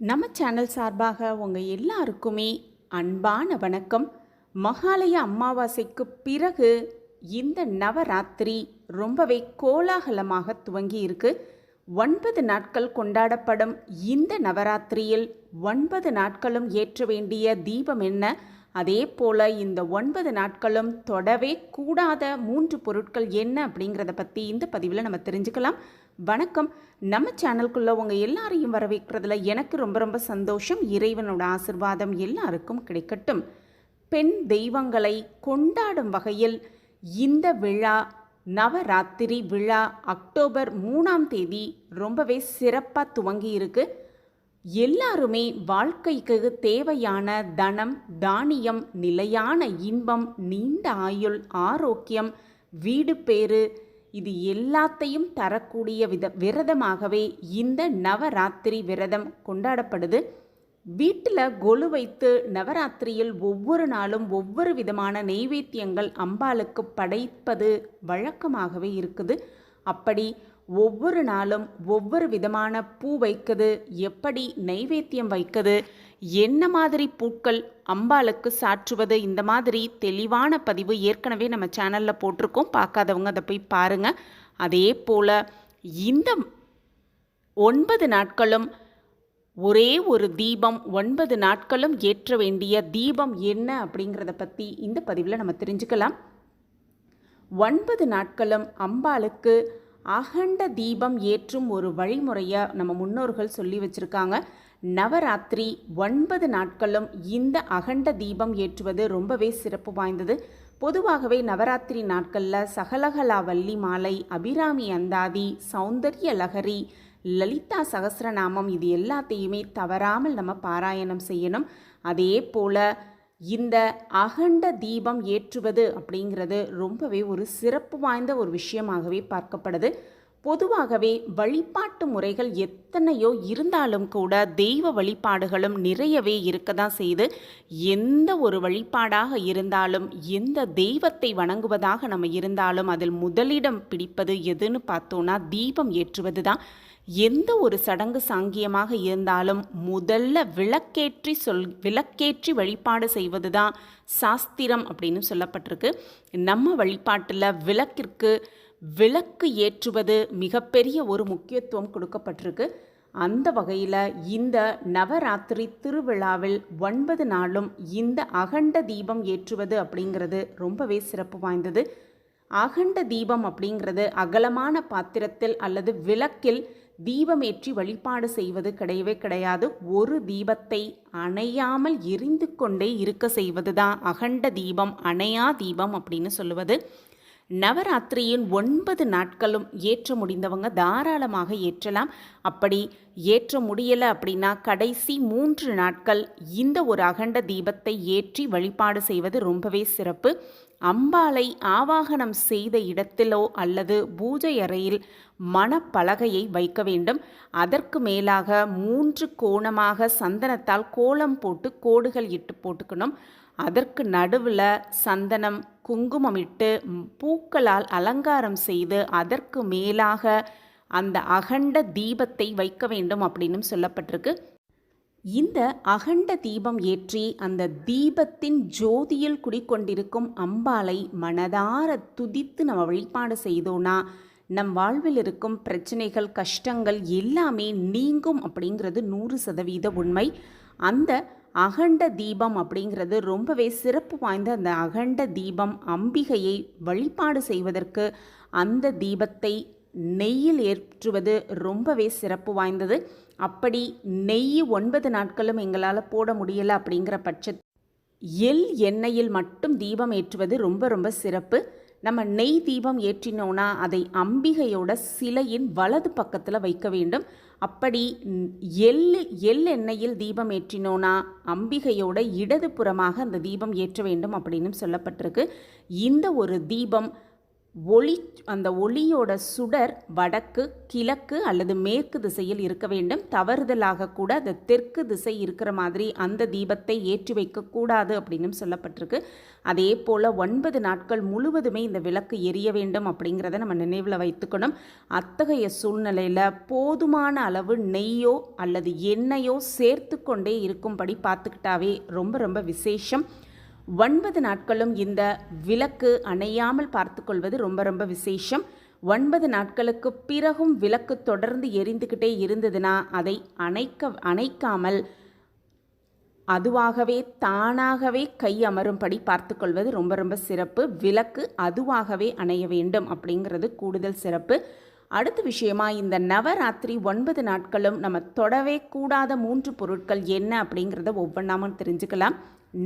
நம்ம சேனல் சார்பாக உங்கள் எல்லாருக்குமே அன்பான வணக்கம். மகாலய அமாவாசைக்கு பிறகு இந்த நவராத்திரி ரொம்பவே கோலாகலமாக துவங்கி இருக்கு. ஒன்பது நாட்கள் கொண்டாடப்படும் இந்த நவராத்திரியில் ஒன்பது நாட்களும் ஏற்ற வேண்டிய தீபம் என்ன? அதே போல் இந்த ஒன்பது நாட்களும் தொடவே கூடாத மூன்று பொருட்கள் என்ன அப்படிங்கிறத பற்றி இந்த பதிவில் நம்ம தெரிஞ்சுக்கலாம். வணக்கம். நம்ம சேனலுக்குள்ளே உங்கள் எல்லாரையும் வரவேற்கிறதுல எனக்கு ரொம்ப ரொம்ப சந்தோஷம். இறைவனோட ஆசிர்வாதம் எல்லாருக்கும் கிடைக்கட்டும். பெண் தெய்வங்களை கொண்டாடும் வகையில் இந்த விழா நவராத்திரி விழா அக்டோபர் மூணாம் தேதி ரொம்பவே சிறப்பாக துவங்கி இருக்குது எல்லாருமே வாழ்க்கைக்கு தேவையான தனம் தானியம் நிலையான இன்பம் நீண்ட ஆயுள் ஆரோக்கியம் வீடு பேறு இது எல்லாத்தையும் தரக்கூடிய வித விரதமாகவே இந்த நவராத்திரி விரதம் கொண்டாடப்படுது. வீட்டில் கொலு வைத்து நவராத்திரியில் ஒவ்வொரு நாளும் ஒவ்வொரு விதமான நெய்வேத்தியங்கள் அம்பாளுக்கு படைப்பது வழக்கமாகவே இருக்குது. அப்படி ஒவ்வொரு நாளும் ஒவ்வொரு விதமான பூ வைக்குது எப்படி நைவேத்தியம் வைக்குது என்ன மாதிரி பூக்கள் அம்பாளுக்கு சாற்றுவது இந்த மாதிரி தெளிவான பதிவு ஏற்கனவே நம்ம சேனலில் போட்டிருக்கோம். பார்க்காதவங்க அதை போய் பாருங்கள் அதே போல் இந்த ஒன்பது நாட்களும் ஒரே ஒரு தீபம் ஒன்பது நாட்களும் ஏற்ற வேண்டிய தீபம் என்ன அப்படிங்கிறத பற்றி இந்த பதிவில் நம்ம தெரிஞ்சுக்கலாம். ஒன்பது நாட்களும் அம்பாளுக்கு அகண்ட தீபம் ஏற்றும் ஒரு வழிமுறையை நம்ம முன்னோர்கள் சொல்லி வச்சுருக்காங்க. நவராத்திரி ஒன்பது நாட்களும் இந்த அகண்ட தீபம் ஏற்றுவது ரொம்பவே சிறப்பு வாய்ந்தது. பொதுவாகவே நவராத்திரி நாட்களில் சகலகலா வள்ளி மாலை அபிராமி அந்தாதி சௌந்தர்ய லகரி லலிதா சகசிரநாமம் இது எல்லாத்தையுமே தவறாமல் நம்ம பாராயணம் செய்யணும். அதே போல் இந்த அகண்ட தீபம் ஏற்றுவது அப்படிங்கிறது ரொம்பவே ஒரு சிறப்பு வாய்ந்த ஒரு விஷயமாகவே பார்க்கப்படுது. பொதுவாகவே வழிபாட்டு முறைகள் எத்தனையோ இருந்தாலும் கூட தெய்வ வழிபாடுகளும் நிறையவே இருக்க தான் செய்து எந்த ஒரு வழிபாடாக இருந்தாலும் எந்த தெய்வத்தை வணங்குவதாக நம்ம இருந்தாலும் அதில் முதலிடம் பிடிப்பது எதுன்னு பார்த்தோன்னா தீபம் ஏற்றுவது தான் எந்த ஒரு சடங்கு சாங்கியமாக இருந்தாலும் முதல்ல விளக்கேற்றி சொல் விளக்கேற்றி வழிபாடு செய்வது தான் சாஸ்திரம் அப்படின்னு சொல்லப்பட்டிருக்கு. நம்ம வழிபாட்டில் விளக்கிற்கு விளக்கு ஏற்றுவது மிகப்பெரிய ஒரு முக்கியத்துவம் கொடுக்கப்பட்டிருக்கு. அந்த வகையில் இந்த நவராத்திரி திருவிழாவில் ஒன்பது நாளும் இந்த அகண்ட தீபம் ஏற்றுவது அப்படிங்கிறது ரொம்பவே சிறப்பு வாய்ந்தது. அகண்ட தீபம் அப்படிங்கிறது அகலமான பாத்திரத்தில் அல்லது விளக்கில் தீபமேற்றி வழிபாடு செய்வது கிடையவே கிடையாது. ஒரு தீபத்தை அணையாமல் எரிந்து கொண்டே இருக்க செய்வது தான் அகண்ட தீபம் அணையா தீபம் அப்படின்னு சொல்லுவது. நவராத்திரியின் ஒன்பது நாட்களும் ஏற்ற முடிந்தவங்க தாராளமாக ஏற்றலாம். அப்படி ஏற்ற முடியலை அப்படின்னா கடைசி மூன்று நாட்கள் இந்த ஒரு அகண்ட தீபத்தை ஏற்றி வழிபாடு செய்வது ரொம்பவே சிறப்பு. அம்பாலை ஆவாகனம் செய்த இடத்திலோ அல்லது பூஜை அறையில் மணப்பலகையை வைக்க வேண்டும். அதற்கு மேலாக மூன்று கோணமாக சந்தனத்தால் கோலம் போட்டு கோடுகள் இட்டு போட்டுக்கணும். அதற்கு நடுவில் சந்தனம் குங்குமம் இட்டு பூக்களால் அலங்காரம் செய்து அதற்கு மேலாக அந்த அகண்ட தீபத்தை வைக்க வேண்டும் அப்படின்னு சொல்லப்பட்டிருக்கு. இந்த அகண்ட தீபம் ஏற்றி அந்த தீபத்தின் ஜோதியில் குடிக்கொண்டிருக்கும் அம்பாலை மனதார துதித்து நம்ம வழிபாடு செய்தோன்னா நம் வாழ்வில் இருக்கும் பிரச்சனைகள் கஷ்டங்கள் எல்லாமே நீங்கும் அப்படிங்கிறது நூறு சதவீத உண்மை. அந்த அகண்ட தீபம் அப்படிங்கிறது ரொம்பவே சிறப்பு வாய்ந்த அந்த அகண்ட தீபம் அம்பிகையை வழிபாடு செய்வதற்கு அந்த தீபத்தை நெய்யில் ஏற்றுவது ரொம்பவே சிறப்பு வாய்ந்தது. அப்படி நெய் ஒன்பது நாட்களும் எங்களால் போட முடியலை அப்படிங்கிற பட்ச எல் எண்ணெயில் மட்டும் தீபம் ஏற்றுவது ரொம்ப ரொம்ப சிறப்பு. நம்ம நெய் தீபம் ஏற்றினோன்னா அதை அம்பிகையோட சிலையின் வலது பக்கத்தில் வைக்க வேண்டும். அப்படி எள் எள் எண்ணெயில் தீபம் ஏற்றினோன்னா அம்பிகையோட இடது புறமாக அந்த தீபம் ஏற்ற வேண்டும் அப்படின்னு சொல்லப்பட்டிருக்கு. இந்த ஒரு தீபம் ஒளி அந்த ஒளியோட சுடர் வடக்கு கிழக்கு அல்லது மேற்கு திசையில் இருக்க வேண்டும். தவறுதலாக கூட அந்த தெற்கு திசை இருக்கிற மாதிரி அந்த தீபத்தை ஏற்றி வைக்கக்கூடாது அப்படின்னு சொல்லப்பட்டிருக்கு. அதே போல் ஒன்பது நாட்கள் முழுவதுமே இந்த விளக்கு எரிய வேண்டும் அப்படிங்கிறத நம்ம நினைவில் வைத்துக்கணும். அத்தகைய சூழ்நிலையில் போதுமான அளவு நெய்யோ அல்லது எண்ணெயோ சேர்த்து கொண்டே இருக்கும்படி பார்த்துக்கிட்டாவே ரொம்ப ரொம்ப விசேஷம். ஒன்பது நாட்களும் இந்த விளக்கு அணையாமல் பார்த்துக்கொள்வது ரொம்ப ரொம்ப விசேஷம். ஒன்பது நாட்களுக்கு பிறகும் விளக்கு தொடர்ந்து எரிந்துக்கிட்டே இருந்ததுன்னா அதை அணைக்க அணைக்காமல் அதுவாகவே தானாகவே கை அமரும்படி பார்த்துக்கொள்வது ரொம்ப ரொம்ப சிறப்பு. விளக்கு அதுவாகவே அணைய வேண்டும் அப்படிங்கிறது கூடுதல் சிறப்பு. அடுத்த விஷயமா இந்த நவராத்திரி ஒன்பது நாட்களும் நம்ம தொடவே கூடாத மூன்று பொருட்கள் என்ன அப்படிங்கிறத ஒவ்வொன்றாமல் தெரிஞ்சுக்கலாம்.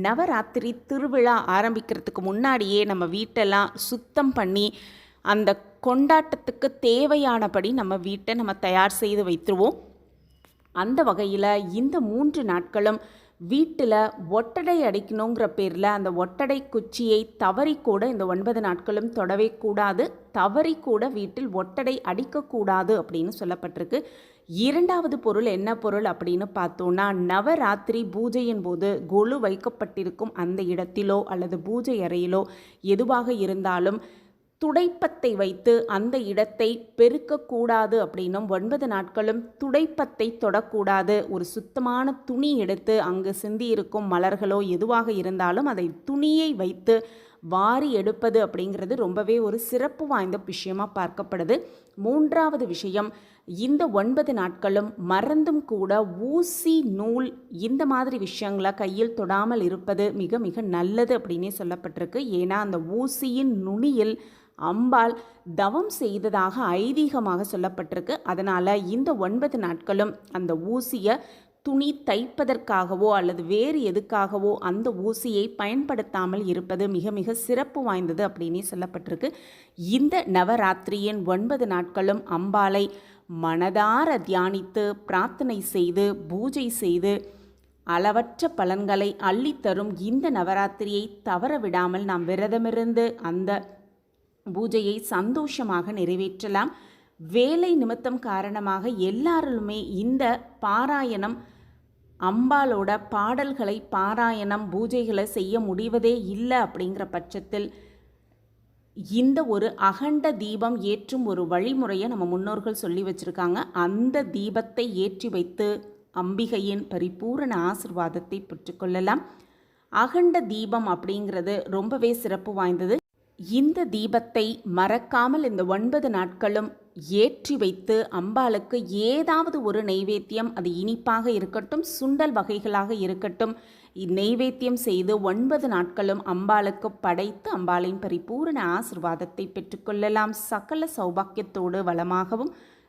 நவராத்திரி திருவிழா ஆரம்பிக்கிறதுக்கு முன்னாடியே நம்ம வீட்டெல்லாம் சுத்தம் பண்ணி அந்த கொண்டாட்டத்துக்கு தேவையானபடி நம்ம வீட்டை நம்ம தயார் செய்து வைத்துருவோம். அந்த வகையில் இந்த மூன்று நாட்களும் வீட்டில் ஒட்டடை அடிக்கணுங்கிற பேரில் அந்த ஒட்டடை குச்சியை தவறி கூட இந்த ஒன்பது நாட்களும் தொடவே கூடாது. தவறி கூட வீட்டில் ஒட்டடை அடிக்கக்கூடாது அப்படின்னு சொல்லப்பட்டிருக்கு. இரண்டாவது பொருள் என்ன பொருள் அப்படின்னு பார்த்தோன்னா நவராத்திரி பூஜையின் போது கொலு வைக்கப்பட்டிருக்கும் அந்த இடத்திலோ அல்லது பூஜை அறையிலோ எதுவாக இருந்தாலும் துடைப்பத்தை வைத்து அந்த இடத்தை பெருக்கக்கூடாது அப்படின்னும் ஒன்பது நாட்களும் துடைப்பத்தை தொடக்கூடாது. ஒரு சுத்தமான துணி எடுத்து அங்கு சிந்தியிருக்கும் மலர்களோ எதுவாக இருந்தாலும் அதை துணியை வைத்து வாரி எடுப்பது அப்படிங்கிறது ரொம்பவே ஒரு சிறப்பு வாய்ந்த விஷயமா பார்க்கப்படுது. மூன்றாவது விஷயம் இந்த ஒன்பது நாட்களும் மறந்தும் கூட ஊசி நூல் இந்த மாதிரி விஷயங்களை கையில் தொடாமல் இருப்பது மிக மிக நல்லது அப்படின்னே சொல்லப்பட்டிருக்கு. ஏன்னா அந்த ஊசியின் நுனியில் அம்பாள் தவம் செய்ததாக ஐதீகமாக சொல்லப்பட்டிருக்கு. அதனால் இந்த ஒன்பது நாட்களும் அந்த ஊசியை துணி தைப்பதற்காகவோ அல்லது வேறு எதுக்காகவோ அந்த ஊசியை பயன்படுத்தாமல் இருப்பது மிக மிக சிறப்பு வாய்ந்தது அப்படின்னே சொல்லப்பட்டிருக்கு. இந்த நவராத்திரியின் ஒன்பது நாட்களும் அம்பாளை மனதார தியானித்து பிரார்த்தனை செய்து பூஜை செய்து அளவற்ற பலன்களை அள்ளித்தரும் இந்த நவராத்திரியை தவற விடாமல் நாம் விரதமிருந்து அந்த பூஜையை சந்தோஷமாக நிறைவேற்றலாம். வேலை நிமித்தம் காரணமாக எல்லாருமே இந்த பாராயணம் அம்பாலோட பாடல்களை பாராயணம் பூஜைகளை செய்ய முடிவதே இல்லை அப்படிங்கிற பட்சத்தில் இந்த ஒரு அகண்ட தீபம் ஏற்றும் ஒரு வழிமுறையை நம்ம முன்னோர்கள் சொல்லி வச்சுருக்காங்க. அந்த தீபத்தை ஏற்றி வைத்து அம்பிகையின் பரிபூரண ஆசிர்வாதத்தை பெற்றுக்கொள்ளலாம் அகண்ட தீபம் அப்படிங்கிறது ரொம்பவே சிறப்பு வாய்ந்தது. இந்த தீபத்தை மறக்காமல் இந்த ஒன்பது நாட்களும் ஏற்றி வைத்து அம்பாளுக்கு ஏதாவது ஒரு நெய்வேத்தியம் அது இனிப்பாக இருக்கட்டும் சுண்டல் வகைகளாக இருக்கட்டும் நெய்வேத்தியம் செய்து ஒன்பது நாட்களும் அம்பாளுக்கு படைத்து அம்பாளின் பரிபூரண ஆசிர்வாதத்தை பெற்றுக்கொள்ளலாம் சகல சௌபாக்கியத்தோடு வளமாகவும்